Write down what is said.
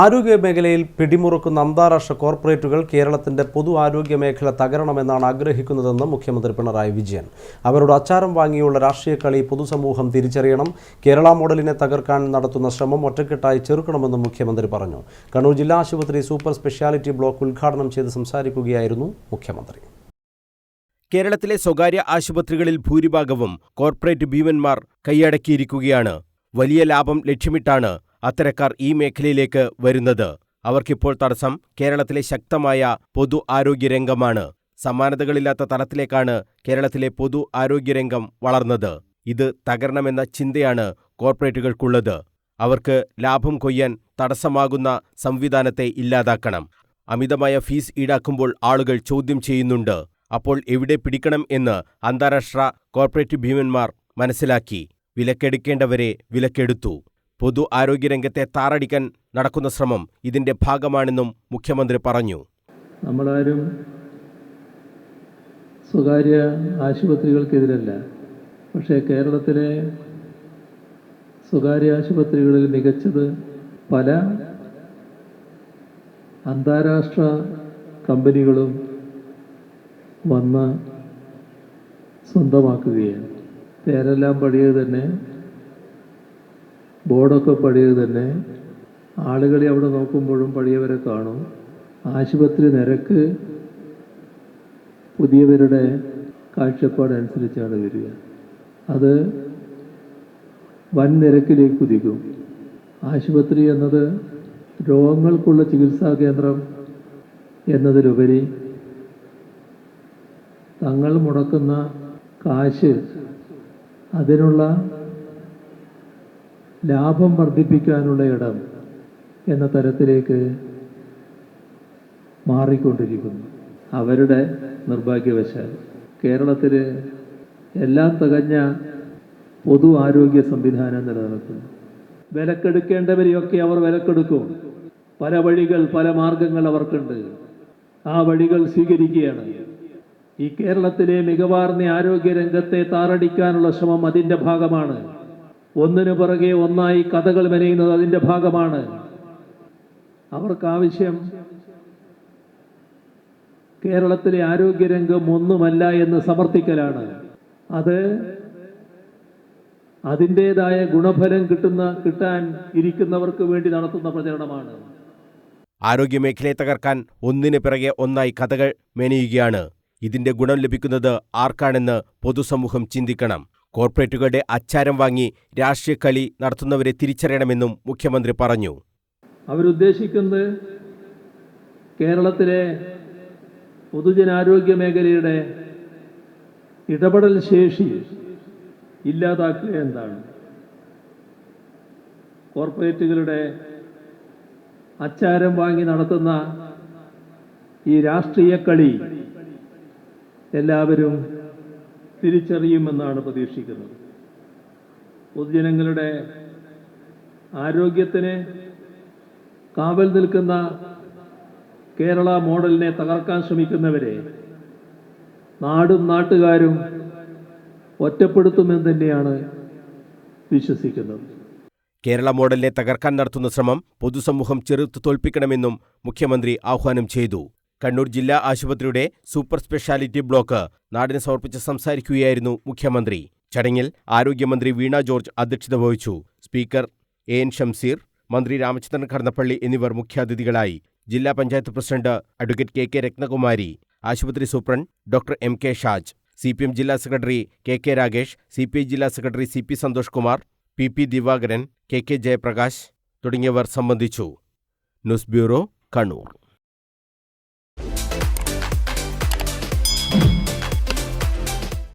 ആരോഗ്യ മേഖലയിൽ പിടിമുറുക്കുന്ന അന്താരാഷ്ട്ര കോർപ്പറേറ്റുകൾ കേരളത്തിന്റെ പൊതു ആരോഗ്യ മേഖല തകരണമെന്നാണ് ആഗ്രഹിക്കുന്നതെന്ന് മുഖ്യമന്ത്രി പിണറായി വിജയൻ. അവരുടെ അച്ചാരം വാങ്ങിയുള്ള രാഷ്ട്രീയ കളി പൊതുസമൂഹം തിരിച്ചറിയണം. കേരള മോഡലിനെ തകർക്കാൻ നടത്തുന്ന ശ്രമം ഒറ്റക്കെട്ടായി ചെറുക്കണമെന്നും മുഖ്യമന്ത്രി പറഞ്ഞു. കണ്ണൂർ ജില്ലാ ആശുപത്രി സൂപ്പർ സ്പെഷ്യാലിറ്റി ബ്ലോക്ക് ഉദ്ഘാടനം ചെയ്ത് സംസാരിക്കുകയായിരുന്നു മുഖ്യമന്ത്രി. കേരളത്തിലെ സ്വകാര്യ ആശുപത്രികളിൽ ഭൂരിഭാഗവും കോർപ്പറേറ്റ് ഭീമന്മാർ കൈയടക്കിയിരിക്കുകയാണ്. വലിയ ലാഭം ലക്ഷ്യമിട്ടാണ് അത്തരക്കാർ ഈ മേഖലയിലേക്ക് വരുന്നത്. അവർക്കിപ്പോൾ തടസ്സം കേരളത്തിലെ ശക്തമായ പൊതു ആരോഗ്യരംഗമാണ്. സമാനതകളില്ലാത്ത തലത്തിലേക്കാണ് കേരളത്തിലെ പൊതു ആരോഗ്യരംഗം വളർന്നത്. ഇത് തകരണമെന്ന ചിന്തയാണ് കോർപ്പറേറ്റുകൾക്കുള്ളത്. അവർക്ക് ലാഭം കൊയ്യാൻ തടസ്സമാകുന്ന സംവിധാനത്തെ ഇല്ലാതാക്കണം. അമിതമായ ഫീസ് ഈടാക്കുമ്പോൾ ആളുകൾ ചോദ്യം ചെയ്യുന്നുണ്ട്. അപ്പോൾ എവിടെ പിടിക്കണം എന്ന് അന്താരാഷ്ട്ര കോർപ്പറേറ്റ് ഭീമന്മാർ മനസ്സിലാക്കി. വിലക്കെടുക്കേണ്ടവരെ വിലക്കെടുത്തു. പൊതു ആരോഗ്യരംഗത്തെ താറടിക്കാൻ നടക്കുന്ന ശ്രമം ഇതിന്റെ ഭാഗമാണെന്നും മുഖ്യമന്ത്രി പറഞ്ഞു. നമ്മളാരും സ്വകാര്യ ആശുപത്രികൾക്കെതിരല്ല. പക്ഷേ കേരളത്തിലെ സ്വകാര്യ ആശുപത്രികളിൽ മികച്ചത് പല അന്താരാഷ്ട്ര കമ്പനികളും വന്ന് സ്വന്തമാക്കുകയാണ്. പേരെല്ലാം പഴയത് തന്നെ ബോർഡൊക്കെ പഴയത് തന്നെ ആളുകളെ അവിടെ നോക്കുമ്പോഴും പഴയവരെ കാണും. ആശുപത്രി നിരക്ക് പുതിയവരുടെ കാഴ്ചപ്പാടനുസരിച്ചാണ് വരിക. അത് വൻ നിരക്കിലേക്ക് കുതിക്കും. ആശുപത്രി എന്നത് രോഗങ്ങൾക്കുള്ള ചികിത്സാ കേന്ദ്രം എന്നതിലുപരി തങ്ങൾ മുടക്കുന്ന കാശ് അതിനുള്ള ലാഭം വർദ്ധിപ്പിക്കാനുള്ള ഇടം എന്ന തരത്തിലേക്ക് മാറിക്കൊണ്ടിരിക്കുന്നു. അവരുടെ നിർഭാഗ്യവശാൽ കേരളത്തിൽ എല്ലാം തികഞ്ഞ പൊതു ആരോഗ്യ സംവിധാനം നിലനിൽക്കുന്നു. വിലക്കെടുക്കേണ്ടവരെയൊക്കെ അവർ വിലക്കെടുക്കും. പല വഴികൾ പല മാർഗങ്ങൾ അവർക്കുണ്ട്. ആ വഴികൾ സ്വീകരിക്കുകയാണ്. ഈ കേരളത്തിലെ മികവാർന്ന ആരോഗ്യ രംഗത്തെ താറടിക്കാനുള്ള ശ്രമം അതിന്റെ ഭാഗമാണ്. ഒന്നിനു പുറകെ ഒന്നായി കഥകൾ മെനയുന്നത് അതിന്റെ ഭാഗമാണ്. അവർക്കാവശ്യം കേരളത്തിലെ ആരോഗ്യരംഗം ഒന്നുമല്ല എന്ന് സമർത്ഥിക്കലാണ്. അത് അതിന്റെതായ ഗുണഫലം കിട്ടുന്ന കിട്ടാൻ ഇരിക്കുന്നവർക്ക് വേണ്ടി നടത്തുന്ന പ്രചരണമാണ്. ആരോഗ്യമേഖലയെ തകർക്കാൻ ഒന്നിനു പിറകെ ഒന്നായി കഥകൾ മെനയുകയാണ്. ഇതിന്റെ ഗുണം ലഭിക്കുന്നത് ആർക്കാണെന്ന് പൊതുസമൂഹം ചിന്തിക്കണം. കോർപ്പറേറ്റുകളുടെ അച്ചാരം വാങ്ങി രാഷ്ട്രീയ കളി നടത്തുന്നവരെ തിരിച്ചറിയണമെന്നും മുഖ്യമന്ത്രി പറഞ്ഞു. അവരുദ്ദേശിക്കുന്നത് കേരളത്തിലെ പൊതുജനാരോഗ്യ മേഖലയുടെ ഇടപെടൽ ശേഷി ഇല്ലാതാക്കുക എന്താണ് കോർപ്പറേറ്റുകളുടെ അച്ചാരം വാങ്ങി നടത്തുന്ന ഈ രാഷ്ട്രീയ കളി എല്ലാവരും തിരിച്ചറിയുമെന്നാണ് പ്രതീക്ഷിക്കുന്നത്. പൊതുജനങ്ങളുടെ ആരോഗ്യത്തിന് കാവൽ നിൽക്കുന്ന കേരള മോഡലിനെ തകർക്കാൻ ശ്രമിക്കുന്നവരെ നാടും നാട്ടുകാരും ഒറ്റപ്പെടുത്തുമെന്ന് തന്നെയാണ് വിശ്വസിക്കുന്നത്. കേരള മോഡലിനെ തകർക്കാൻ നടത്തുന്ന ശ്രമം പൊതുസമൂഹം ചെറുത്തു തോൽപ്പിക്കണമെന്നും മുഖ്യമന്ത്രി ആഹ്വാനം ചെയ്തു. കണ്ണൂർ ജില്ലാ ആശുപത്രിയുടെ സൂപ്പർ സ്പെഷ്യാലിറ്റി ബ്ലോക്ക് നാടിന് സമർപ്പിച്ച് സംസാരിക്കുകയായിരുന്നു മുഖ്യമന്ത്രി. ചടങ്ങിൽ ആരോഗ്യമന്ത്രി വീണ ജോർജ് അധ്യക്ഷത വഹിച്ചു. സ്പീക്കർ എ എൻ ഷംസീർ മന്ത്രി രാമചന്ദ്രൻ കടന്നപ്പള്ളി എന്നിവർ മുഖ്യാതിഥികളായി. ജില്ലാ panchayat president advocate K K Rathnakumari ആശുപത്രി superintendent doctor M K Shaj C P M ജില്ലാ secretary K K Ragesh C P I ജില്ലാ secretary C P Santhosh Kumar P P Divakaran K K Jayaprakash തുടങ്ങിയവർ സംബന്ധിച്ചു. News bureau Kannur.